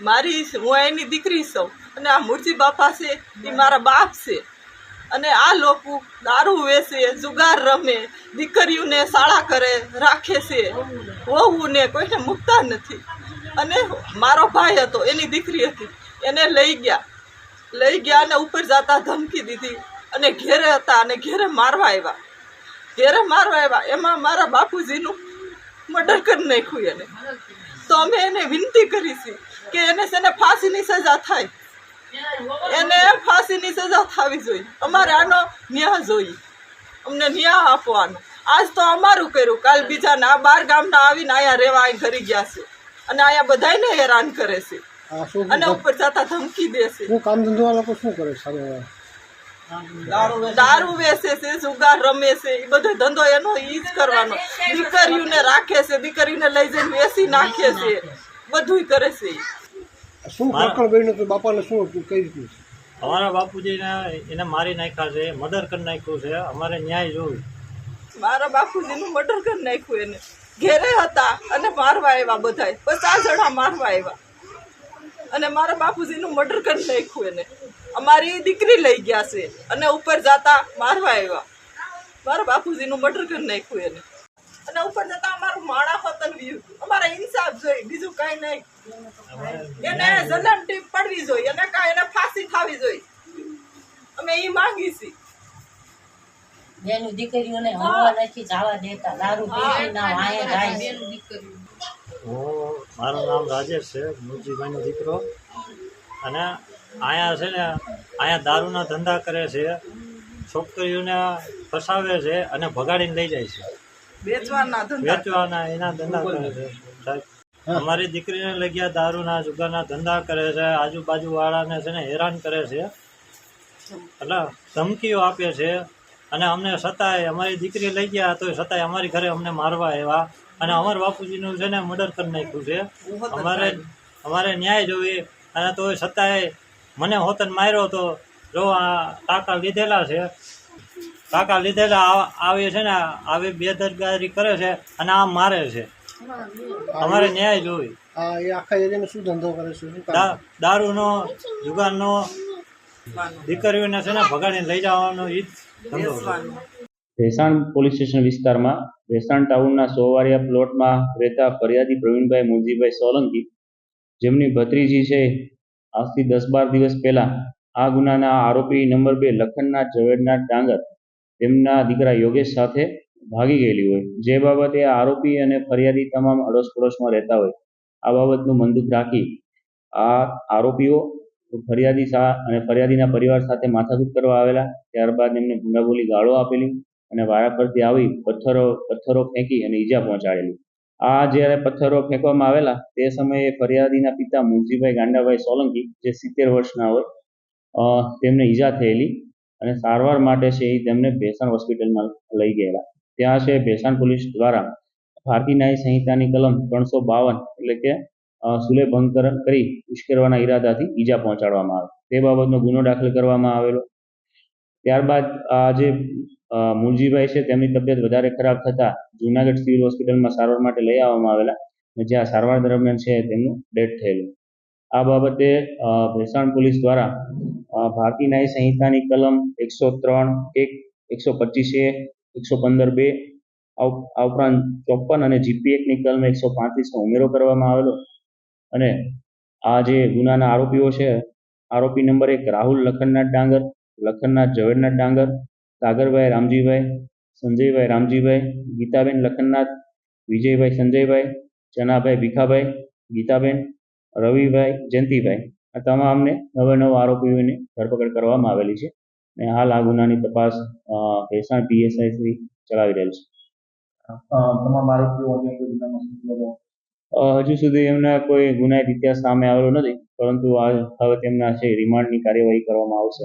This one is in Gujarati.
મારી હું એની દીકરી છું અને આ મૂર્તિ બાપા છે એ મારા બાપ છે. અને આ લોકો દારૂ વેચે, જુગાર રમે, દીકરીઓને શાળા કરે, રાખે છે. વહુને કોઈને મૂકતા નથી. અને મારો ભાઈ હતો, એની દીકરી હતી. એને લઈ ગયા. લઈ ગયા અને ઉપર જતા ધમકી દીધી. અને ઘેરે હતા અને ઘેરે મારવા આવ્યા. ઘેરે મારવા આવ્યા. એમાં મારા બાપુજીનું મર્ડર કરી નાખ્યું એને. તો અમે એને વિનંતી કરી છે કે એને સેને ફાંસીની સજા થાય. એને ફાંસીની સજા થવી જોઈએ. અમારે આનો ન્યાય જોઈએ. અમને ન્યાય આપવાનો. આજ તો અમારું કર્યું. કાલ બીજાને આ બાર ગામના આવીને અહીંયા રહેવા અહીં ઘરી ગયા છે. અને અહીંયા બધાને હેરાન કરે છે. અને ઉપર જતા ધમકી દે છે. શું કામ ધંધો લોકો શું કરે સામે? દારૂ વેચે છે. જુગાર રમે છે. એ બધો ધંધો એનો ઈ જ કરવાનો. દીકરીઓને રાખે છે. દીકરીને લઈ જઈને વેચી નાખે છે. બધુંય કરે છે શું બન્યું હતું બાપાને શું હતું? કઈ રીતનું અમારા બાપુજીને એને મારી નાખ્યા છે મર્ડર કરી નાખ્યું છે. અમારે ન્યાય જોયું. મારા બાપુજીનું મર્ડર કરી નાખ્યું એને. ઘેરે હતા અને મારવા આવ્યા બધાય. પચાસ જણા મારવા આવ્યા. અને મારા બાપુજીનું મર્ડર કરી નાખ્યું એને. અમારી દીકરી લઈ ગયા છે અને ઉપર જાતા મારવા આવ્યા. મારા બાપુજીનું મર્ડર કરી નાખ્યું એને. અને ઉપર જતા અમારું માણા પતન રહ્યું અમારે ઇન્સાફ જોઈએ બીજું કઈ નહીં. એને જલન ટીપ પડવી જોઈએ એને કાંઈ એને ફાંસી થવી જોઈએ. અમે એ માંગી છીએ. બેનું દીકરીઓને હલવા નથી જવા દેતા. દારૂ ના વાંહે જાય. હું મારું નામ રાજેશ છે મુરજીભાઈનો દીકરો. અને અહીંયા છે ને અહીંયા દારૂના ધંધા કરે છે. છોકરીઓને ફસાવે છે અને ભગાડીને લઈ જાય છે. વેચવાના વેચવાના એના ધંધા કરે છે. સાહેબ અમારી દીકરીને લઈ ગયા દારૂના જુગારના ધંધા કરે છે. આજુબાજુ વાળાને છે ને હેરાન કરે છે. એટલે ધમકીઓ આપે છે. અને અમને સતાય. અમારી દીકરી લઈ ગયા તો સતાય અમારી ઘરે અમને મારવા આવ્યા. અને અમારા બાપુજીનું છે ને મર્ડર કરી નાખ્યું છે. અમારે અમારે ન્યાય જોઈએ. અને તો સતાય. મને હોતન માર્યો તો જો આ ટાંકા લીધેલા છે. ટાંકા લીધેલા આવે આવી છે ને આવી બેદરકારી કરે છે અને આ મારે છે. અમારે ન્યાય જોઈ આ એ આખા એરિયામાં શું ધંધો કરે છે? શું કામ? દા- દારૂનો જુગારનો દીકરીઓને છે ને ભગાડીને લઈ જવાનો ઈ ધંધો ભેસાણ પોલીસ સ્ટેશન વિસ્તારમાં ભેસાણ ટાઉનના સોવારિયા પ્લોટમાં રહેતા ફરિયાદી પ્રવીણભાઈ મુરજીભાઈ સોલંકી જેમની ભત્રીજી છે આજથી દસ બાર દિવસ પહેલા આ ગુનાના આરોપી નંબર બે લખનનાથ ઝવેરનાથ ડાંગર તેમના દીકરા યોગેશ સાથે ભાગી ગયેલી હોય. જે બાબતે આરોપી અને ફરિયાદી તમામ અડોશ પડોશમાં રહેતા હોય. આ બાબતનું મંદુક રાખી આ આરોપીઓ ફરિયાદી અને ફરિયાદીના પરિવાર સાથે માથાકૂટ કરવા આવેલા. ત્યારબાદ એમને ગુંડાગોલી ગાળો આપેલી અને વારા પરથી આવી પથ્થરો પથ્થરો ફેંકી અને ઈજા પહોંચાડેલી. આ જ્યારે પથ્થરો ફેંકવામાં આવેલા, તે સમયે ફરિયાદીના પિતા મુનજીભાઈ ગાંડાભાઈ સોલંકી, જે સિત્તેર વર્ષના હોય તેમને ઈજા થયેલી. અને સારવાર માટે છે એ તેમને ભેસાણ હોસ્પિટલમાં લઈ ગયેલા. ત્યાં છે ભેસાણ પોલીસ દ્વારા ભારતીય ન્યાય સંહિતાની કલમ ત્રણસો બાવન એટલે કે સુલે ભંગ કર- કરી ઉશ્કેરવાના ઈરાદાથી ઈજા પહોંચાડવામાં આવે. તે બાબતનો ગુનો દાખલ કરવામાં આવેલો. ત્યારબાદ આ જે મુરજીભાઈ છે તેમની તબિયત વધારે ખરાબ થતાં જુનાગઢ સિવિલ હોસ્પિટલમાં સારવાર માટે લઈ આવવામાં આવેલા જ્યાં સારવાર દરમિયાન છે તેમનું ડેથ થયેલું. આ બાબતે ભેસાણ પોલીસ દ્વારા ભારતીય ન્યાય સંહિતાની કલમ એકસો ત્રણ એક, એકસો પચીસ એ, એકસો પંદર બે, આ ઉપરાંત ચોપન અને જીપી એકની કલમ એકસો પાંત્રીસનો ઉમેરો કરવામાં આવેલો. અને આ જે ગુનાના આરોપીઓ છે, આરોપી નંબર એક રાહુલ લખનનાથ ડાંગર, લખનનાથ ઝવેરનાથ ડાંગર, સાગરભાઈ રામજીભાઈ, સંજયભાઈ રામજીભાઈ, ગીતાબેન લખનનાથ, વિજયભાઈ સંજયભાઈ, ચનાભાઈ ભીખાભાઈ, ગીતાબેન રવિભાઈ જયંતિભાઈ આ તમામને નવે નવ આરોપીઓની ધરપકડ કરવામાં આવેલી છે અને હાલ આ ગુનાની તપાસ ભેસાણ પીએસઆઈ શ્રી ચલાવી રહેલ છે. તમામ આરોપીઓ હજુ સુધી એમના કોઈ ગુનાહિત ઇતિહાસ સામે આવેલો નથી પરંતુ આ હવે તેમના છે રિમાન્ડની કાર્યવાહી કરવામાં આવશે